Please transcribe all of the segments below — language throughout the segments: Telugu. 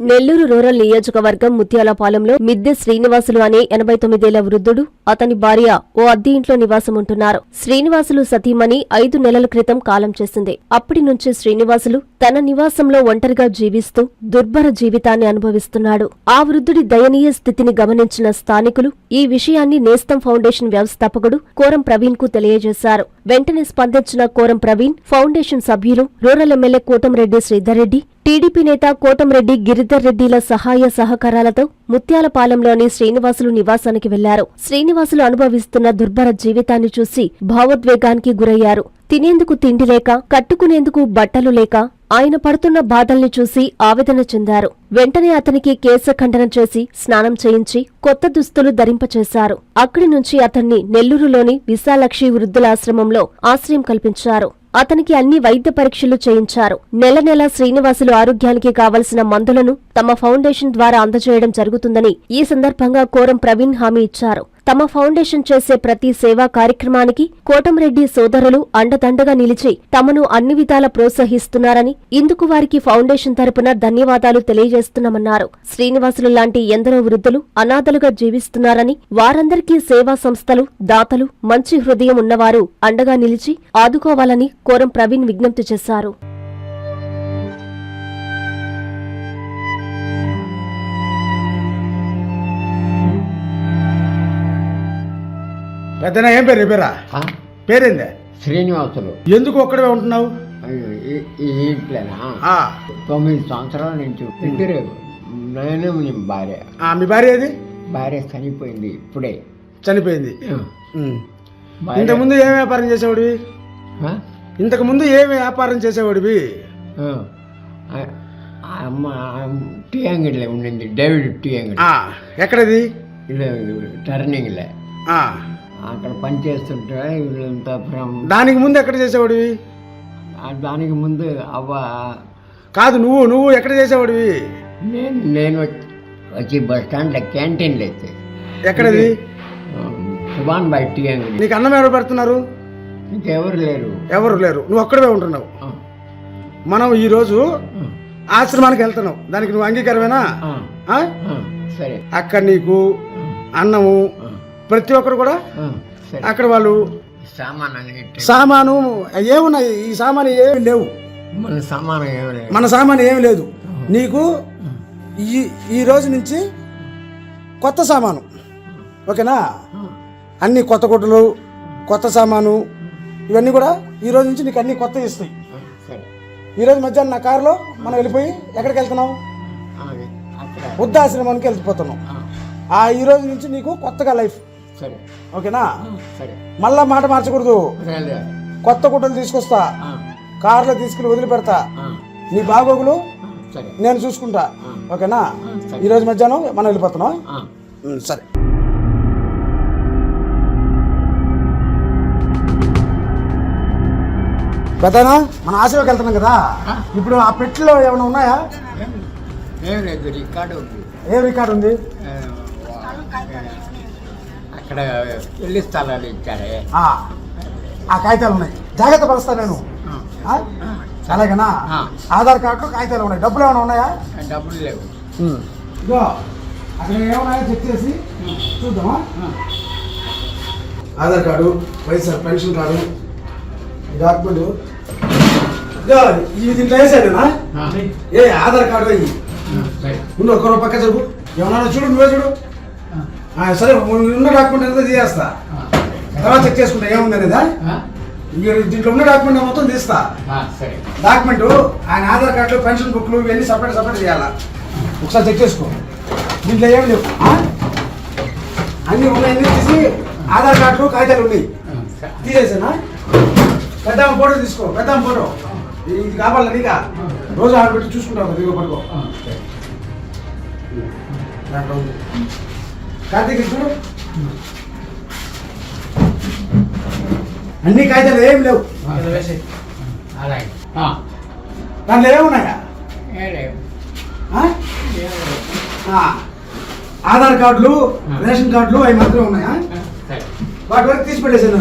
నెల్లూరు రూరల్ నియోజకవర్గం ముత్యాలపాలెంలో మిద్దె శ్రీనివాసులు అనే ఎనభై తొమ్మిదేళ్ళ వృద్ధుడు అతని భార్య ఓ అద్దె ఇంట్లో నివాసం ఉంటున్నారు శ్రీనివాసులు సతీమణి ఐదు నెలల క్రితం కాలం చేసింది. అప్పటి నుంచి శ్రీనివాసులు తన నివాసంలో ఒంటరిగా జీవిస్తూ దుర్భర జీవితాన్ని అనుభవిస్తున్నాడు. ఆ వృద్ధుడి దయనీయ స్థితిని గమనించిన స్థానికులు ఈ విషయాన్ని నేస్తం ఫౌండేషన్ వ్యవస్థాపకుడు కోరం ప్రవీణ్కు తెలియజేశారు. వెంటనే స్పందించిన కోరం ప్రవీణ్ ఫౌండేషన్ సభ్యులు rural MLA Kotamreddy Sridhar Reddy TDP నేత కోటంరెడ్డి గిరిధర్ రెడ్డిల సహాయ సహకారాలతో ముత్యాలపాలెంలోని శ్రీనివాసులు నివాసానికి వెళ్ళారు. శ్రీనివాసులు అనుభవిస్తున్న దుర్భర జీవితాన్ని చూసి భావోద్వేగానికి గురయ్యారు. తినేందుకు తిండి లేక కట్టుకునేందుకు బట్టలు లేక ఆయన పడుతున్న బాధల్ని చూసి ఆవేదన చెందారు. వెంటనే అతనికి కేశఖండన చేసి స్నానం చేయించి కొత్త దుస్తులు ధరింపచేశారు. అక్కడి నుంచి అతన్ని నెల్లూరులోని విశాలక్షి వృద్ధులాశ్రమంలో ఆశ్రయం కల్పించారు. అతనికి అన్ని వైద్య పరీక్షలు చేయించారు. నెల నెల శ్రీనివాసులు ఆరోగ్యానికి కావలసిన మందులను తమ ఫౌండేషన్ ద్వారా అందజేయడం జరుగుతుందని ఈ సందర్భంగా కోరం ప్రవీణ్ హామీ ఇచ్చారు. తమ ఫౌండేషన్ చేసే ప్రతి సేవా కార్యక్రమానికి కోటంరెడ్డి సోదరులు అండదండగా నిలిచి తమను అన్ని విధాల ప్రోత్సహిస్తున్నారని ఇందుకు వారికి ఫౌండేషన్ తరపున ధన్యవాదాలు తెలియజేస్తున్నామన్నారు. శ్రీనివాసులు లాంటి ఎందరో వృద్ధులు అనాథలుగా జీవిస్తున్నారని వారందరికీ సేవా సంస్థలు దాతలు మంచి హృదయం ఉన్నవారు అండగా నిలిచి ఆదుకోవాలని కోరం ప్రవీణ్ విజ్ఞప్తి చేశారు. పెద్దనా ఏం పేరు పేరా? పేరేందే? శ్రీనివాసులు. ఎందుకు ఒక్కడే ఉంటున్నావు? ఈ- ఇంట్లోనా? తొమ్మిది సంవత్సరాల నుంచి ఇద్దరు నేను భార్య. మీ భార్య ఏది? భార్య చనిపోయింది ఇప్పుడే. చనిపోయింది. ఇంతకుముందు ఏం వ్యాపారం చేసేవాడివి? ఆ? ఇంతకు ముందు ఏం వ్యాపారం చేసేవాడివి? టీ అంగడిలో ఉండింది. డేవిడ్ టీ అంగడి. ఎక్కడది? టర్నింగ్లే. అక్కడ పనిచేస్తుంటే వీళ్ళంతా ఫ్రమ్ దానికి ముందు ఎక్కడ చేసేవాడివి? దానికి ముందు అవ్వ కాదు నువ్వు నువ్వు ఎక్కడ చేసేవాడివి? నేను నేను వచ్చి- బస్ స్టాండ్లో క్యాంటీన్లో అయితే ఎక్కడది? సుభాన్ బాయ్ టీ అంగడి. నీకు అన్నం ఎవరు పెడుతున్నారు? ఇంకెవరు లేరు. ఎవరు లేరు. నువ్వు ఒక్కడే ఉంటున్నావు. మనం ఈరోజు ఆశ్రమానికి వెళ్తున్నావు దానికి నువ్వు అంగీకారమేనా? సరే. అక్కడ నీకు అన్నము ప్రతి ఒక్కరు కూడా అక్కడ వాళ్ళు సామాన్ ఏమున్నాయి? ఈ సామాను ఏమి లేవు. మన సామాన్ ఏమి లేదు మన సామాను ఏమి లేదు. నీకు ఈ ఈ రోజు నుంచి కొత్త సామాను. ఓకేనా? అన్ని కొత్త గుడ్డలు కొత్త సామాను ఇవన్నీ కూడా ఈ రోజు నుంచి నీకు అన్ని కొత్త ఇస్తాయి ఆ, సరే. ఈ రోజు మధ్యాహ్నం నా కారులో మనం వెళ్ళిపోయి ఎక్కడికి వెళ్తున్నాం అలాగే అక్కడ. వృద్ధాశ్రమానికి వెళ్ళిపోతున్నాం. ఆ, ఆ ఈ రోజు నుంచి నీకు కొత్తగా లైఫ్. సరే. ఓకేనా? సరే. మళ్ళా మాట మార్చకూడదు. కొత్త గుడ్డలు తీసుకొస్తా. కారులో తీసుకుని వదిలిపెడతా. నీ బాగోగులు నేను చూసుకుంటా. ఓకేనా? ఆ, సరే. ఈ రోజు మధ్యాహ్నం మనం వెళ్ళిపోతున్నాం. సరే. పెద్దనా మన ఆశలోకి వెళ్తున్నాం కదా? ఇప్పుడు ఆ పెట్టెలో ఏమైనా ఉన్నాయా? ఏం- రికార్డు ఉంది. ఏ రికార్డు ఉంది? అక్కడ ఇల్లు స్థలాలు ఇచ్చారే. ఆ, కాగితాలు ఉన్నాయి. జాగ్రత్త పరుస్తా నేను? అలాగేనా. ఆధార్ కార్డు కాగితాలు ఉన్నాయి. డబ్బులు ఏమైనా ఉన్నాయా? డబ్బులు లేవు. ఇదో అక్కడ ఏమన్నాయో చెక్ చేసి చూద్దామా? Aadhaar card YSR pension card ఈ డాక్యుమెంట్. ఇదో ఇవి దీంట్లో వేసాడేనా ఏ ఆధార్ కార్డు అయ్యి. ఉండు ఒక్కరో పక్క చెప్పు ఏమన్నా చూడు నువ్వే చూడు. సరే ఉన్న డాక్యుమెంట్ అంతా తీసేస్తా. ఆ, తర్వాత చెక్ చేసుకుంటా ఏముంది అనేదా ఇంక దీంట్లో ఉన్న డాక్యుమెంట్ మొత్తం తీస్తా. డాక్యుమెంట్ ఆయన ఆధార్ కార్డులు పెన్షన్ బుక్లు ఇవన్నీ సపరేట్ సపరేట్ చేయాలా? ఒకసారి చెక్ చేసుకో. దీంట్లో ఏం లేవు. ఆ? అన్నీ ఉన్నాయి తీసి ఆధార్ కార్డులు కాగితాలు ఉన్నాయి. తీసేసానా? పెద్దామ ఫోటో తీసుకో పెద్దామ ఫోటో. ఇది కావాలా నీకా? రోజు ఆడబెట్టి చూసుకుంటావు దిగో పడుకో దాంట్లో ఉంది. కార్తీక్ చూడు. అన్ని కాగితాలు ఏం లేవు. అలాగే ఆ, దాంట్లో ఏమున్నాయా. ఆధార్ కార్డులు రేషన్ కార్డులు అవి మాత్రమే ఉన్నాయా? వాటి వరకు తీసి పెట్టేసాను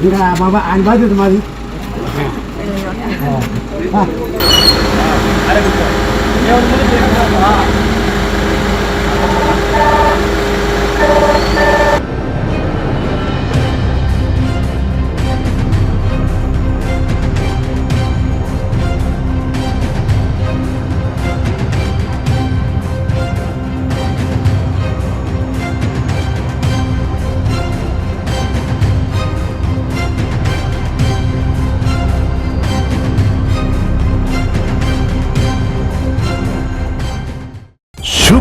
Mira, baba, an ba da mari. Ah. Ah. Ah.